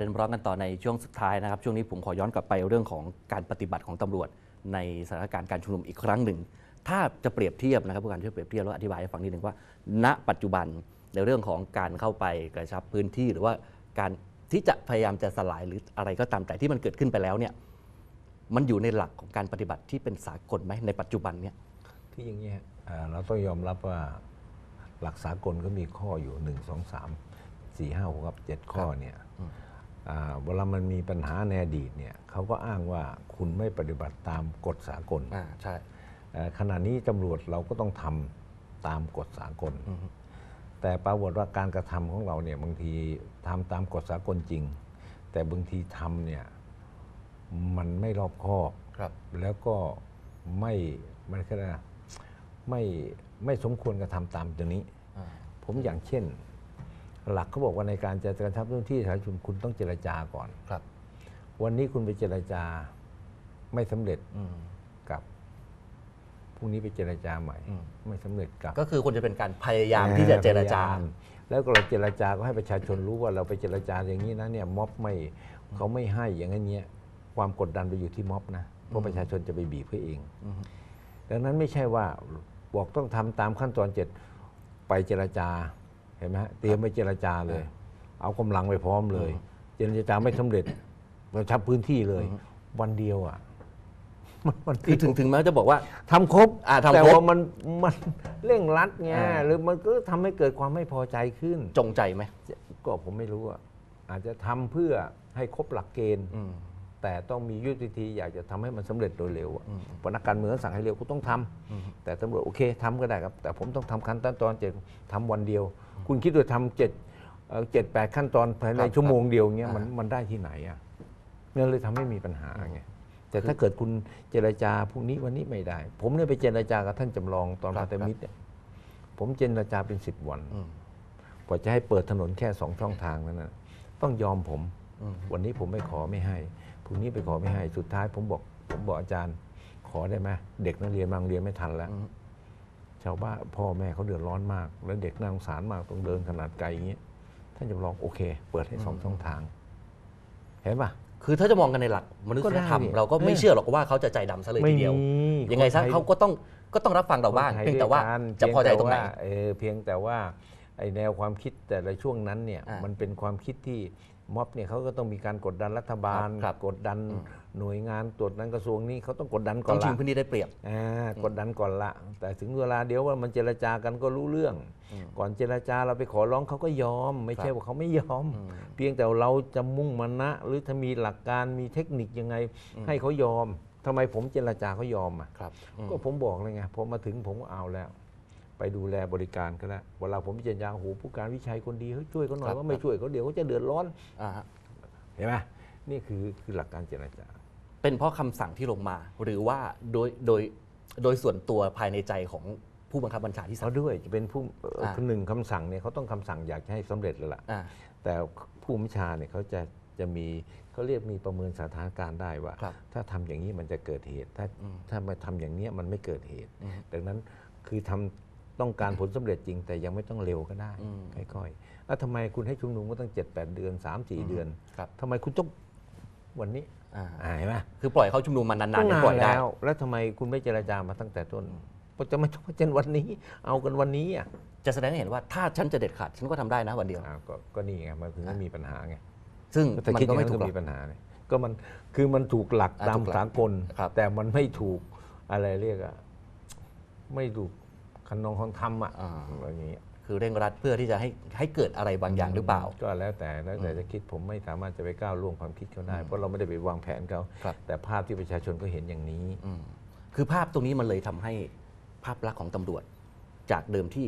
ประเด็นร้อนกันต่อในช่วงสุดท้ายนะครับ ช่วงนี้ผมขอย้อนกลับไปเรื่องของการปฏิบัติของตำรวจ ในสถานการณ์การชุมนุมอีกครั้งหนึ่ง ถ้าจะเปรียบเทียบนะครับผู้การช่วยเปรียบเทียบแล้วอธิบายให้ฟังนิดหนึ่งว่า ณ ปัจจุบันในเรื่องของการเข้าไปกระชับพื้นที่หรือว่าการที่จะพยายามจะสลายหรืออะไรก็ตามแต่ที่มันเกิดขึ้นไปแล้วเนี่ยมันอยู่ในหลักของการปฏิบัติที่เป็นสากลไหมในปัจจุบันเนี่ยที่อย่างเงี้ยเอ่อเราต้องยอมรับว่าหลักสากลก็มีข้ออยู่ 1 2 3 4 5 6ครับ7ข้อเนี่ยอ่า เวลามันมีปัญหาในอดีตเนี่ยเขาก็อ้างว่าคุณไม่ปฏิบัติตามกฎสากลอ่าใช่เอ่อขณะนี้ตำรวจเราก็ต้องทำตามกฎสากล แต่ปรากฏว่าการกระทำของเราเนี่ยบางทีทำตามกฎสากลจริง แต่บางทีทำเนี่ยมันไม่รอบคอบครับแล้วก็ไม่มันคืออะไรนะไม่ไม่สมควรกระทำตามตัวนี้อ่าผมอย่างเช่น หลักเขาบอกว่าในการจะกระชับพื้นที่สาธารณชนคุณต้องเจรจาก่อน ครับ วันนี้คุณไปเจรจาไม่สำเร็จอืมกับพรุ่งนี้ไปเจรจาใหม่อืมไม่สำเร็จกับ ก็คือควรจะเป็นการพยายามที่จะเจรจาพยยมแล้วก็เราเจรจาก็ให้ประชาชนรู้ว่าเราไปเจรจาอย่างนี้นะเนี่ยม็อบไม่เขาไม่ให้อย่างนี้นเนี้ยความกดดันไปอยู่ที่ม็อบนะเพราะประชาชนจะไปบีบเขาเองอืมดังนั้นไม่ใช่ว่าบอกต้องทำตามขั้นตอนเจ็ดไปเจรจา เห็นไหมฮะเตรียมไปเจรจาเลย เอากำลังไปพร้อมเลย เจรจาไม่สำเร็จเราชับพื้นที่เลย วันเดียวอะมันวันคือถึงถึงแม้จะบอกว่าทำครบอ่าทำครบแต่ว่ามันมันเร่งรัดไงอ่าหรือมันก็ทำให้เกิดความไม่พอใจขึ้น จงใจไหมก็ผมไม่รู้อะอาจจะทำเพื่อให้ครบหลักเกณฑ์อืมแต่ต้องมียุทธวิธีอยากจะทำให้มันสำเร็จโดยเร็วอะเพราะนักการเมืองสั่งให้เร็วก็ต้องทำแต่ตำรวจโอเคทำก็ได้ครับ แต่ผมต้องทำขั้นตอนเจ็ดทำวันเดียว คุณคิดว่าทำเจ็ดเอ่อเจ็ดแปดขั้นตอนภายในครับชั่วโมงเดียวเงี้ยอ่ามัมันมันได้ที่ไหนอะนั่นเลยทำให้มีปัญหาไงแต่ถ้าเกิดคุณเจรจาพรุ่งนี้วันนี้ไม่ได้ ผมเนี่ยไปเจรจากับท่านจำลองตอนครัพาบตมิตรเนี่ยผมเจรจาเป็นสิบวัน อืม กว่าจะให้เปิดถนนแค่สองช่องทางนั้นนะต้องยอมผม อืม วันนี้ผมไม่ขอไม่ให้พรุ่งนี้ไปขอไม่ให้ สุดท้ายผมบอกผมบอกอาจารย์ ขอได้ไหมเด็กนักเรียนบางเรียนไม่ทันแล้ว อืม ชาวบ้านพ่อแม่เขาเดือดร้อนมาก แล้วเด็กน่าสงสารมากต้องเดินขนาดไกลอย่างเงี้ยท่านจะลองโอเค เปิดให้สองช่องทาง เห็นปะ คือถ้าจะมองกันในหลักมนุษยธรรม ก็ได้นี่เราก็ไม่เออเชื่อหรอกว่าเขาจะใจดำซะเลยทีเดียวยังไงซะคนทเขาก็ต้องก็ต้องรับฟังเราบ้างคนไทยเพียงแต่ว่าด้วยกันจะพอใจตรงไหนเพียแต่ว่าเออเพียงแต่ว่า ไอแนวความคิดแต่ละช่วงนั้นเนี่ยอ่ามัมันเป็นความคิดที่ม็อบเนี่ยเขาก็ต้องมีการกดดันรัฐบาล ครับครับกดดันอืม หน่วยงานตรวจนั้นกระทรวงนี้เขาต้องกดดันก่ต้ออนงละชิงพื้นที่ได้เปรียบ อ่ากดดันก่อนละ แต่ถึงเวลาเดี๋ยวว่ามันเจรจากันก็รู้เรื่อง อืมก่อนเจรจาเราไปขอร้องเขาก็ยอม ไม่ใช่ครับ ว่าเขาไม่ยอม อืม เพียงแต่เราจะมุ่งมานะ หรือถ้ามีหลักการมีเทคนิคยังไงให้เขายอมทำไมผมเจรจาเขายอมอะ ครับอืม ก็ผมบอกเลยไงพอมาถึงผมก็เอาแล้ว ไปดูแลบริการก็แล้วเวลาผมพิจารณาโอ้โหผู้การวิชัยคนดีเฮ้ยช่วยเขาหน่อยว่าไม่ช่วยเขาเดี๋ยวเขาจะเดือดร้อนอ่าฮะเห็นไหมนี่คือคือหลักการเจรจา เป็นเพราะคำสั่งที่ลงมา หรือว่าโดยโดยโดยส่วนตัวภายในใจของผู้บังคับบัญชาที่สั่เขางด้วยจะเป็นผู้เอ่ออ่าคือหนึ่งคำสั่งเนี่ยเขาต้องคำสั่งอยากจะให้สำเร็จแล้วล่ะอ่าแต่ผู้บัญชาเนี่ยเขาจะจะมีเขาเรียกมีประเมินสถานการณ์ได้ว่าครับถ้าทำอย่างนี้มันจะเกิดเหตุ ถ้าอืมถ้ามาทำอย่างเนี้ยมันไม่เกิดเหตุอืมดังนั้นคือทำ ต้องการผลสำเร็จจริง แต่ยังไม่ต้องเร็วก็ได้อืมค่อยๆแล้วทำไมคุณให้ชุมนุมก็ตั้ง 7 8 เดือน 3 4 เดือนครับทำไมคุณต้องวันนี้อ่าอ่าเห็นไหมคือปล่อยเขาชุมนุมมานานๆตั้งยังนานปล่อยได้แล้ว แล้วทำไมคุณไม่เจรจามาตั้งแต่ต้นก็จะไม่ต้องมาเจนวันนี้ เอากันวันนี้อะจะแสดงให้เห็นว่าถ้าฉันจะเด็ดขาดฉันก็ทำได้นะวันเดียวอ่าก็ก็นี่ไงมันถึงไม่มีปัญหาไงซึ่งแต่มันคิดอก็ย่างไม่นั้นถูกก็หรอกมีปัญหาเนี่ยก็มันคือมันถูกหลักอ่าตามถูกหลักสากลครับแต่มันไม่ถูกอะไรเรียกอะไม่ถูก คันนองของธรรมอะอ่า อะไรอย่างเงี้ยคือเร่งรัดเพื่อที่จะให้ให้เกิดอะไรบางอย่างหรือเปล่า ก็แล้วแต่แล้วแต่จะคิดผมไม่สามารถจะไปก้าวล่วงความคิดเขาได้ เพราะเราไม่ได้ไปวางแผนเขาครับ แต่ภาพที่ประชาชนก็เห็นอย่างนี้ อืมคือภาพตรงนี้มันเลยทำให้ภาพลักษณ์ของตำรวจ จากเดิมที่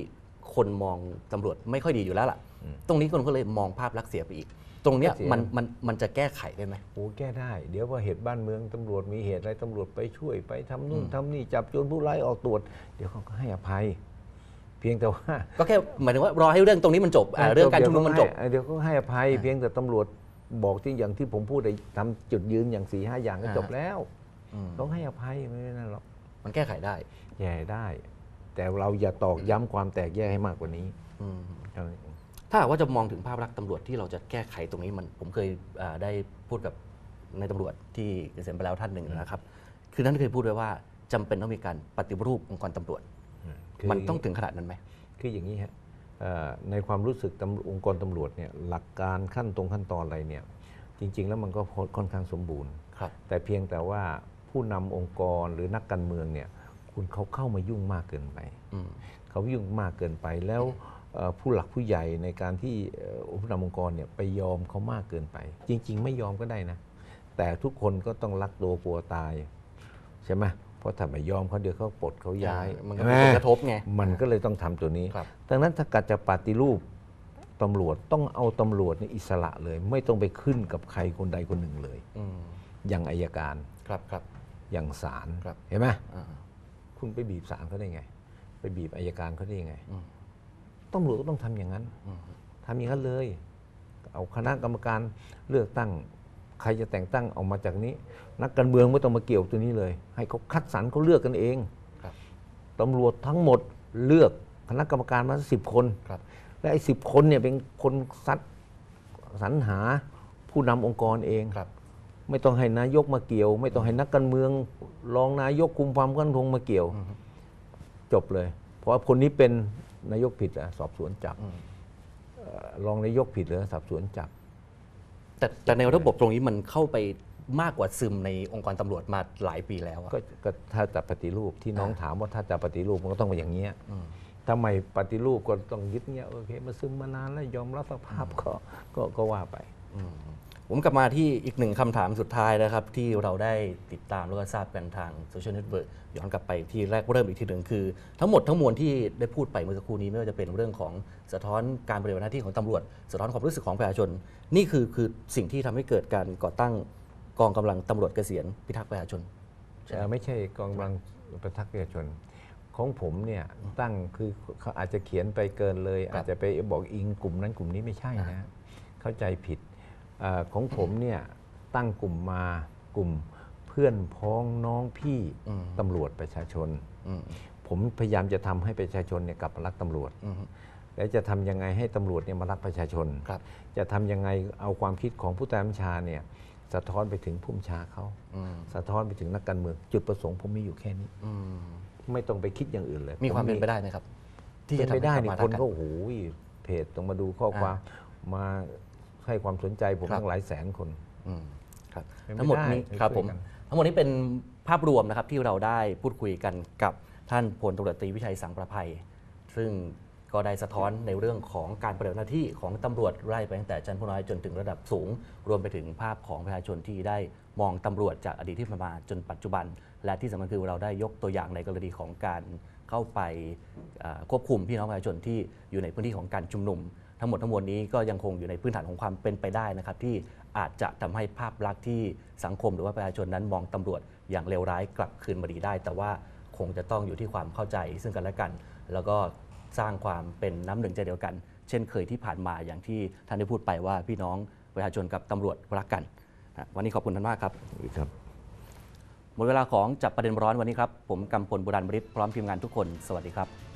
คนมองตำรวจไม่ค่อยดีอยู่แล้วล่ะอืมตรงนี้คนก็เลยมองภาพลักษณ์เสียไปอีก ตรงเนี้ยก็เสียมันมันมันจะแก้ไขได้ไหมโอ้แก้ได้ เดี๋ยวพอเหตุบ้านเมืองตำรวจมีเหตุอะไรตำรวจไปช่วยไปทำนู่นทำนี่จับโจรผู้ร้ายออกตรวจ เดี๋ยวเขาก็ให้อภัย เพียงแต่ว่า ก็แค่หมายถึงว่ารอให้เรื่องตรงนี้มันจบอ่าเรื่องการชุมนุมมันจบเดี๋ยวก็ให้อภัยอ่าเพียงแต่ตำรวจบอกที่อย่างที่ผมพูดไอ้ทำจุดยืนอย่างสี่ห้าอย่างก็อ่าจบแล้วอืมต้องให้อภัยไม่ได้นั่นหรอกมันแก้ไขได้แย่ได้ แต่เราอย่าตอกย้ำความแตกแยกให้มากกว่านี้อืม เท่านั้นเอง ถ้าหากว่าจะมองถึงภาพลักษณ์ตำรวจที่เราจะแก้ไขตรงนี้มันผมเคยอ่าได้พูดกับในายตำรวจที่เกษียณไปแล้วท่านหนึ่งนะครับ คือท่านเคยพูดไว้ว่าจำเป็นต้องมีการปฏิรูปองค์กรตำรวจ คือ มันต้องถึงขนาดนั้นไหม คืออย่างนี้ฮะเอ่อในความรู้สึกตำองค์กรตำรวจเนี่ยหลักการขั้นตรงขั้นตอนอะไรเนี่ยจริง ๆ แล้วมันก็ค่อนข้างสมบูรณ์ ครับ แต่เพียงแต่ว่าผู้นำองค์กรหรือนักการเมืองเนี่ย คุณเขาเข้ามายุ่งมากเกินไปอืมเขายุ่งมากเกินไปแล้วเอ่อผู้หลักผู้ใหญ่ในการที่เอ่อผู้นำองค์กรเนี่ยไปยอมเขามากเกินไป จริง ๆ ไม่ยอมก็ได้นะ แต่ทุกคนก็ต้องรักตัวกลัวตายใช่ไหมเพราะถ้าไม่ยอมเขาเดี๋ยวเขาปลดเขาย้าย มันก็ใช่มีไหผลกระทบไงมันก็เลยต้องทำตัวนี้ครับดังนั้นถ้าการจะปฏิรูปตำรวจต้องเอาตำรวจในยอิสระเลย ไม่ต้องไปขึ้นกับใครคนใดคนหนึ่งเลยอืมอย่างอายการครับครับอย่างศาลครับเห็นไหมอ่า คุณไปบีบศาลเขาได้ไง ไปบีบอายการเขาได้ยังไงอืมตำรวจก็ต้องทำอย่างนั้นอืมทำอย่างนั้นเลย เอาคณะกรรมการเลือกตั้ง ใครจะแต่งตั้งออกมาจากนี้ นักการเมืองไม่ต้องมาเกี่ยวตัวนี้เลย ให้เขาคัดสรรเขาเลือกกันเองครับตำรวจทั้งหมดเลือกคณะกรรมการมาสิบคนครับและไอ้สิบคนเนี่ยเป็นคนซัดสรรหาผู้นำองค์กรเองครับ ไม่ต้องให้นายกมาเกี่ยว ไม่ต้องให้นักการเมืองรองนายกคุมความมั่นคงมาเกี่ยวอืมจบเลย เพราะว่าคนนี้เป็นนายกผิดอะสอบสวนจับอืมเอ่อรองนายกผิดเหรือสอบสวนจับแต่แต่ในระบบตรงนี้มันเข้าไปมากกว่าซึมในองค์กรตำรวจมาหลายปีแล้วอะก็ก็ถ้าจะปฏิรูปที่น้องอ่าถามว่าถ้าจะปฏิรูปมันก็ต้องเป็นอย่างเงี้ยอืมทำไมปฏิรูปก็ต้องยึดเงี้ยโอเคมาซึมมานานแล้วยอมรับสภาพก็ก็ก็ว่าไปอืม ผมกลับมาที่อีกหนึ่งคำถามสุดท้ายนะครับ ที่เราได้ติดตามแล้วก็ทราบกันทางโซเชียลเน็ตเวิร์กย้อนกลับไปที่แรกเริ่มอีกทีหนึ่งคือ ทั้งหมดทั้งมวลที่ได้พูดไปเมื่อสักครู่นี้ไม่ว่าจะเป็นเรื่องของสะท้อนการปฏิบัติหน้าที่ของตำรวจ สะท้อนความรู้สึกของประชาชน นี่คือคือสิ่งที่ทำให้เกิดการก่อตั้งกองกำลังตำรวจเกษียณพิทักษ์ประชาชนไม่ใช่กองกำลังประทักษ์ประชาชนของผมเนี่ยตั้งคือเขาอาจจะเขียนไปเกินเลย อาจจะไปบอกอิงกลุ่มนั้นกลุ่มนี้ไม่ใช่นะเข้าใจผิด ของผมเนี่ยตั้งกลุ่มมากลุ่มเพื่อนพ้องน้องพี่อืมตำรวจประชาชนอืมผมพยายามจะทำให้ประชาชนเนี่ยกลับมารักตำรวจอืมแล้วจะทำยังไงให้ตำรวจเนี่ยมารักประชาชนครับจะทำยังไงเอาความคิดของผู้ใต้บัญชาเนี่ยสะท้อนไปถึงผู้บัญชาเขาอืมสะท้อนไปถึงนักการเมืองจุดประสงค์ผมมีอยู่แค่นี้อืมไม่ต้องไปคิดอย่างอื่นเลย มีความเป็นไปได้ไหมครับ ที่เป็จะนทำไปให้ได้กลับนี่มาคนรักก็กันโอ้โหเพจต้องมาดูข้อความมา ให้ความสนใจผมครับ ตั้งหลายแสนคน อืมครับเป็นไปทั้งหมดนี้ได้ครับช่วยผมกัน ทั้งหมดนี้เป็นภาพรวมนะครับที่เราได้พูดคุยกันกับท่านพลตำรวจตรีวิชัยสังประภัย ซึ่งก็ได้สะท้อนในเรื่องของการปฏิบัติหน้าที่ของตำรวจไล่ไปตั้งแต่ชั้นผู้น้อยจนถึงระดับสูง รวมไปถึงภาพของประชาชนที่ได้มองตำรวจจากอดีตที่ผ่านมาจนปัจจุบัน และที่สำคัญคือเราได้ยกตัวอย่างในกรณีของการเข้าไปเอ่อควบคุมพี่น้องประชาชนที่อยู่ในพื้นที่ของการชุมนุม ทั้งหมดทั้งมวลนี้ก็ยังคงอยู่ในพื้นฐานของความเป็นไปได้นะครับ ที่อาจจะทำให้ภาพลักษณ์ที่สังคมหรือว่าประชาชนนั้นมองตำรวจอย่างเลวร้ายกลับคืนมาดีได้ แต่ว่าคงจะต้องอยู่ที่ความเข้าใจซึ่งกันและกัน แล้วก็สร้างความเป็นน้ำหนึ่งใจเดียวกัน เช่นเคยที่ผ่านมาอย่างที่ท่านได้พูดไปว่าพี่น้องประชาชนกับตำรวจรักกันนะวันนี้ขอบคุณท่านมากครับครับหมดเวลาของจับประเด็นร้อนวันนี้ครับ ผมกำพลบุรันบริษพร้อมทีมงานทุกคน สวัสดีครับ